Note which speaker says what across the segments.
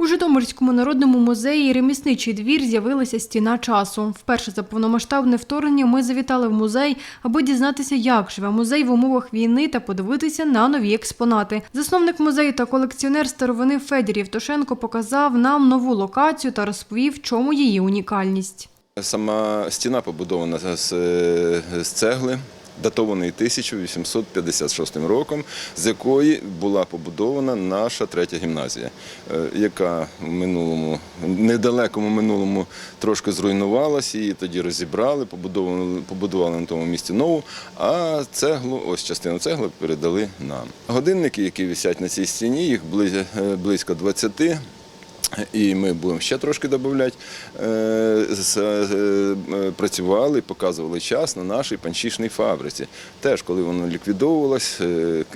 Speaker 1: У Житомирському народному музеї ремісничий двір з'явилася стіна часу. Вперше за повномасштабне вторгнення ми завітали в музей, аби дізнатися, як живе музей в умовах війни та подивитися на нові експонати. Засновник музею та колекціонер старовини Федір Євтушенко показав нам нову локацію та розповів, в чому її унікальність.
Speaker 2: Сама стіна побудована з цегли, датованої 1856 роком, з якої була побудована наша третя гімназія, е, яка в минулому, недалекому минулому трошки зруйнувалася, її тоді розібрали, побудовували, побудували на тому місці нову, а цеглу, ось частину цегли передали нам. Годинники, які висять на цій стіні, їх е, близько 20. І ми будемо ще трошки додати. Е, е, е, Працювали, показували час на нашій панчішній фабриці. Теж, коли воно ліквідовувалось,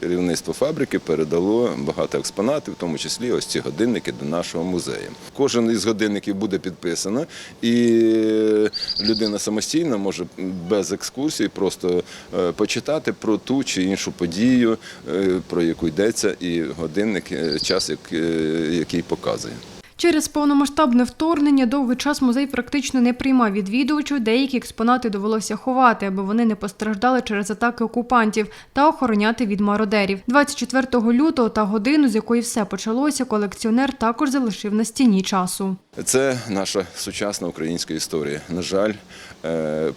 Speaker 2: керівництво фабрики передало багато експонатів, в тому числі ось ці годинники до нашого музею. Кожен із годинників буде підписано, і людина самостійно може без екскурсії просто почитати про ту чи іншу подію, про яку йдеться, і годинник, час, який показує.
Speaker 1: Через повномасштабне вторгнення довгий час музей практично не приймав відвідувачів. Деякі експонати довелося ховати, аби вони не постраждали через атаки окупантів та охороняти від мародерів. 24 лютого та годину, з якої все почалося, колекціонер також залишив на стіні часу.
Speaker 2: Це наша сучасна українська історія. На жаль, е,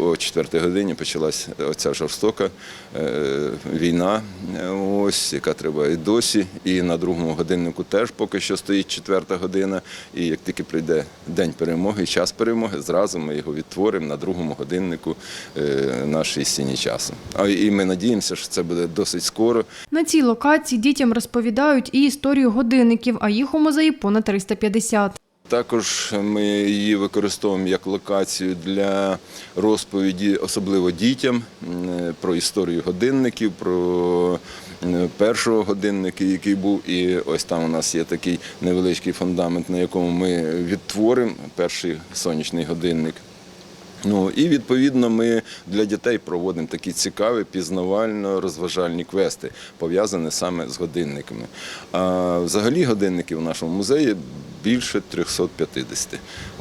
Speaker 2: о 4 годині почалась оця жорстока е, війна, е, ось яка триває досі. І на другому годиннику теж поки що стоїть четверта година. І як тільки прийде день перемоги, час перемоги, зразу ми його відтворимо на другому годиннику нашої стіні часу. А і ми надіємося, що це буде досить скоро.
Speaker 1: На цій локації дітям розповідають і історію годинників, а їх у музеї понад 350.
Speaker 2: Також ми її використовуємо як локацію для розповіді, особливо дітям, про історію годинників, про першого годинника, який був. І ось там у нас є такий невеличкий фундамент, на якому ми відтворимо перший сонячний годинник. Ну і відповідно ми для дітей проводимо такі цікаві пізнавально-розважальні квести, пов'язані саме з годинниками. А взагалі годинників в нашому музеї більше 350.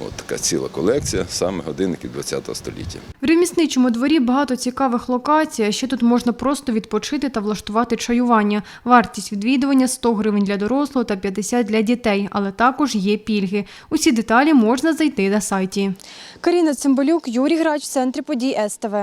Speaker 2: От така ціла колекція саме годинників ХХ століття.
Speaker 1: В ремісничому дворі багато цікавих локацій, а ще тут можна просто відпочити та влаштувати чаювання. Вартість відвідування 100 гривень для дорослого та 50 для дітей, але також є пільги. Усі деталі можна знайти на сайті.
Speaker 3: Каріна Цимбалюк, Юрій Грач в центрі подій СТВ.